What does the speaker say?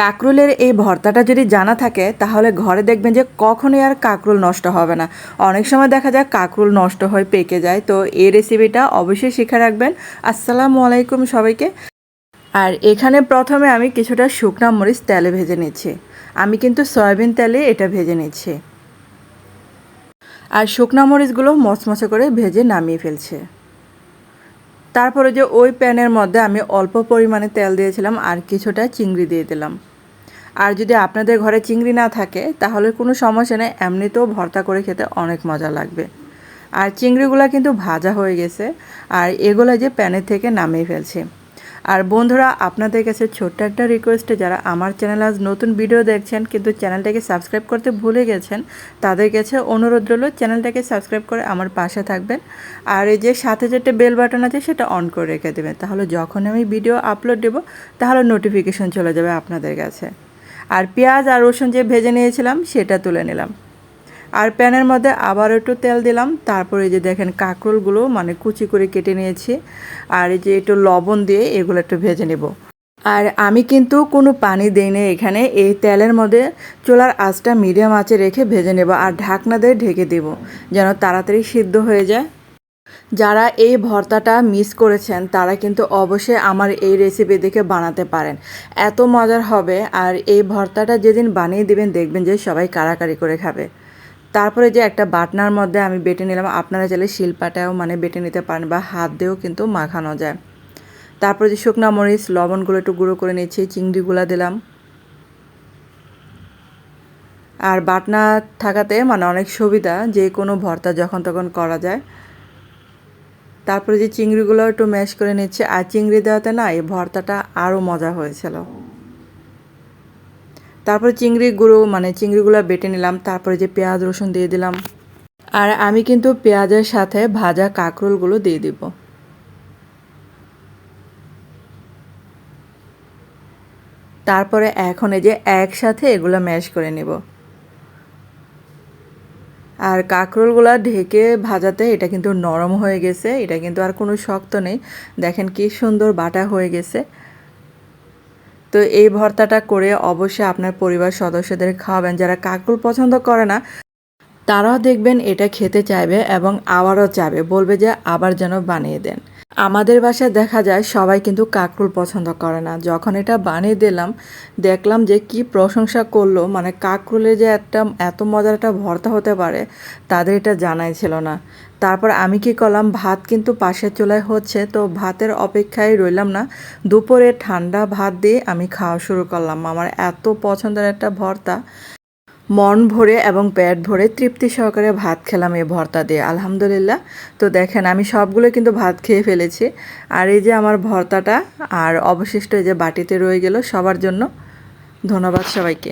কাকরুলের এই ভর্তাটা যদি জানা থাকে, তাহলে ঘরে দেখবেন যে কখনোই আর কাকরুল নষ্ট হবে না। অনেক সময় দেখা যায় কাকরুল নষ্ট হয়ে পেকে যায়, তো এই রেসিপিটা অবশ্যই শিখে রাখবেন। আসসালামু আলাইকুম সবাইকে। আর এখানে প্রথমে আমি কিছুটা শুকনা মরিচ তেলে ভেজে নিচ্ছি। আমি কিন্তু সয়াবিন তেলে এটা ভেজে নিচ্ছি। আর শুকনা মরিচগুলো মচমচে করে ভেজে নামিয়ে ফেলছে। তারপরে যে ওই প্যানের মধ্যে আমি অল্প পরিমাণে তেল দিয়েছিলাম আর কিছুটা চিংড়ি দিয়ে দিলাম। আর যদি আপনাদের ঘরে চিংড়ি না থাকে, তাহলে কোনো সমস্যা নেই, এমনিতেও ভর্তা করে খেতে অনেক মজা লাগবে। আর চিংড়িগুলো কিন্তু ভাজা হয়ে গেছে, আর এগুলো যে প্যানের থেকে নামিয়ে ফেলছি। আর বন্ধুরা, আপনাদের কাছে ছোট্ট একটা রিকোয়েস্টে যারা আমার চ্যানেল আজ নতুন ভিডিও দেখছেন, কিন্তু চ্যানেলটাকে সাবস্ক্রাইব করতে ভুলে গেছেন, তাদের কাছে অনুরোধ রইল চ্যানেলটাকে সাবস্ক্রাইব করে আমার পাশে থাকবেন। আর এই যে সাথে যেটা বেল বাটন আছে, সেটা অন করে রেখে দেবেন। তাহলে যখন আমি ভিডিও আপলোড দেবো, তাহলে নোটিফিকেশন চলে যাবে আপনাদের কাছে। আর পেঁয়াজ আর রসুন যে ভেজে নিয়েছিলাম, সেটা তুলে নিলাম। আর প্যানের মধ্যে আবার একটু তেল দিলাম। তারপরে যে দেখেন কাঁকরোলগুলো মানে কুচি করে কেটে নিয়েছি। আর এই যে একটু লবণ দিয়ে এগুলো একটু ভেজে নেব। আর আমি কিন্তু কোনো পানি দিইনি এখানে। এই তেলের মধ্যে চুলার আঁচটা মিডিয়াম আঁচে রেখে ভেজে নেব। আর ঢাকনা দিয়ে ঢেকে দেব, যেন তাড়াতাড়ি সিদ্ধ হয়ে যায়। যারা এই ভর্তাটা মিস করেছেন, তারা কিন্তু অবশ্যই আমার এই রেসিপি দেখে বানাতে পারেন। এত মজার হবে, আর এই ভর্তাটা যেদিন বানিয়ে দিবেন, দেখবেন যে সবাই কারাকারি করে খাবে। তারপরে যে একটা বাটনার মধ্যে আমি বেটে নিলাম, আপনারা চাইলে শিলপাটাও মানে বেটে নিতে পারেন বা হাত দিয়েও কিন্তু মাখানো যায়। তারপরে যে শুকনা মরিচ, লবণগুলো একটু গুঁড়ো করে নিচ্ছি, চিংড়িগুলো দিলাম। আর বাটনা থাকাতে মানে অনেক সুবিধা, যে কোনো ভর্তা যখন তখন করা যায়। তারপরে যে চিংড়িগুলো একটু ম্যাশ করে নিচ্ছে, আর চিংড়ি দেওয়াতে না এই ভর্তাটা আরও মজা হয়েছিল। তারপরে চিংড়ি গুঁড়ো মানে চিংড়িগুলো বেটে নিলাম, তারপরে যে পেঁয়াজ, রসুন দিয়ে দিলাম। আর আমি কিন্তু পেঁয়াজের সাথে ভাজা কাঁকরোলগুলো দিয়ে দিব। তারপরে এখন এই যে একসাথে এগুলো ম্যাশ করে নেব। আর কাঁকরোলগুলো ঢেকে ভাজাতে এটা কিন্তু নরম হয়ে গেছে, এটা কিন্তু আর কোনো শক্ত নেই। দেখেন কি সুন্দর বাটা হয়ে গেছে। তো এই ভর্তাটা করে অবশ্যই আপনার পরিবার সদস্যদের খাওয়াবেন। যারা কাঁকরোল পছন্দ করে না, তারাও দেখবেন এটা খেতে চাইবে এবং আবারও চাইবে। বলবে যে আবার যেন বানিয়ে দেন। আমাদের বাসায় দেখা যায় সবাই কিন্তু কাকরুল পছন্দ করে না। যখন এটা বানিয়ে দিলাম, দেখলাম যে কি প্রশংসা করল। মানে কাকরুলের যে একটা, এত মজার একটা ভর্তা হতে পারে, তাদের এটা জানাই ছিল না। তারপর আমি কি করলাম, ভাত কিন্তু পাশের চুলায় হচ্ছে, তো ভাতের অপেক্ষায় রইলাম না। দুপুরে ঠান্ডা ভাত দিয়ে আমি খাওয়া শুরু করলাম। আমার এত পছন্দের একটা ভর্তা। মন ভরে এবং পেট ভরে তৃপ্তি সহকারে ভাত খেলাম এই ভর্তা দিয়ে, আলহামদুলিল্লাহ। তো দেখেন, আমি সবগুলো কিন্তু ভাত খেয়ে ফেলেছি। আর এই যে আমার ভর্তাটা, আর অবশিষ্ট এই যে বাটিতে রয়ে গেল, সবার জন্য ধন্যবাদ সবাইকে।